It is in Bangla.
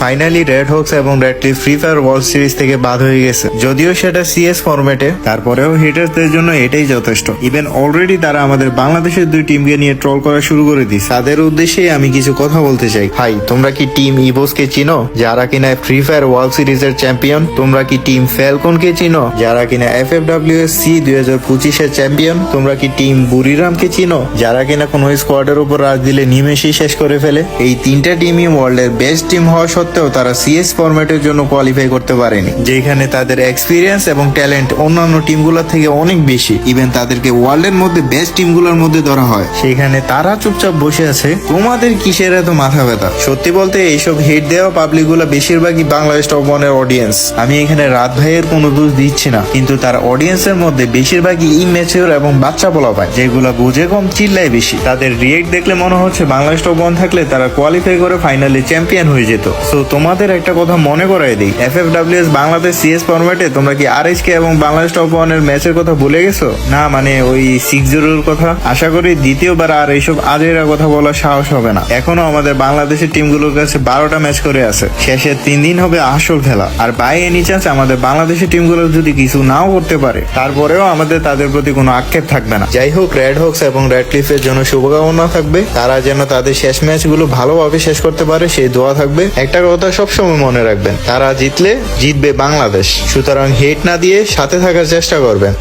ফাইনালি রেড হোকস এবং red free fire world series থেকে বাদ হয়ে গেছে। যদিও সেটা সিএস ফরম্যাটে তারপরেও হিটার্সদের জন্য এটাই যথেষ্ট। ইভেন অলরেডি তারা আমাদের বাংলাদেশের দুই টিমকে নিয়ে ট্রল করা শুরু করে দিস তাদের উদ্দেশ্যে আমি কিছু কথা বলতে চাই। ভাই, তোমরা কি টিম ইভোসকে চিনো? যারা কিনা ফ্রি ফায়ার ওয়ার্ল্ড সিরিজের চ্যাম্পিয়ন তোমরা কি টিম ফ্যালকনকে চিনো? যারা কিনা F F W S C দুই হাজার পঁচিশের চ্যাম্পিয়ন তোমরা কি টিম বুড়িরামকে চিনো? যারা কিনা কোনো স্কোয়াডের উপর রাজ দিলে নিমেষেই শেষ করে ফেলে। এই তিনটা টিমই ওয়ার্ল্ডের বেস্ট টিম হওয়া সত্ত্বেও তারা সিএস ফরম্যাটের জন্য কোয়ালিফাই করতে পারেনি। যেখানে তাদের এক্সপিরিয়েন্স এবং ট্যালেন্ট অন্যান্য টিমগুলোর থেকে অনেক বেশি। ইভেন তাদেরকে ওয়ার্ল্ডের মধ্যে বেস্ট টিমগুলোর মধ্যে ধরা হয়। সেখানে তারা চুপচাপ বসে আছে। তোমাদের কিসের এত মাথা ব্যথা? সত্যি বলতে এইসব হিট দেওয়া পাবলিকগুলো বেশিরভাগই বাংলাদেশ টপ ওয়ানের অডিয়েন্স আমি এখানে রাত ভাইয়ের কোনো দোষ দিচ্ছি না। কিন্তু তার অডিয়েন্সের মধ্যে বেশিরভাগই ইমেচিওর এবং বাচ্চা বলা পায় যেগুলো বুঝে কম চিল্লায় বেশি। তাদের রিয়েক্ট দেখলে মনে হচ্ছে বাংলাদেশ টপ ওয়ান থাকলে তারা কোয়ালিফাই করে ফাইনালি চ্যাম্পিয়ন হয়ে যেত। সো তোমাদের একটা কথা মনে করাই দিই। F F W S Bangladesh CS ফরম্যাটে তোমরা কি আর কে এবং বাংলাদেশ টপ ওয়ানের ম্যাচের কথা ভুলে গেছো? না মানে ওই সিক্স জিরোর কথা। আশা করি দ্বিতীয়বার আর এইসব আজেরা কথা বলার সাহস হবে না। এখনও আমাদের বাংলাদেশের টিমগুলোর কাছে বারোটা ম্যাচ করে আছে। শেষের তিন দিন হবে আসল খেলা। আর বাই এনি চান্স আমাদের বাংলাদেশের টিমগুলো যদি কিছু নাও করতে পারে, তারপরেও আমাদের তাদের প্রতি কোনো আক্ষেপ থাকবে না। যাই হোক রেড হোকস এবং রেড ক্লিফের জন্য শুভকামনা থাকবে। তারা যেন তাদের শেষ ম্যাচগুলো ভালোভাবে শেষ করতে পারে, সেই দোয়া থাকবে। একটা কথা সবসময় মনে রাখবেন। তারা জিতলে জিতবে বাংলাদেশ। সুতরাং হেট না দিয়ে সাথে থাকার চেষ্টা করবেন।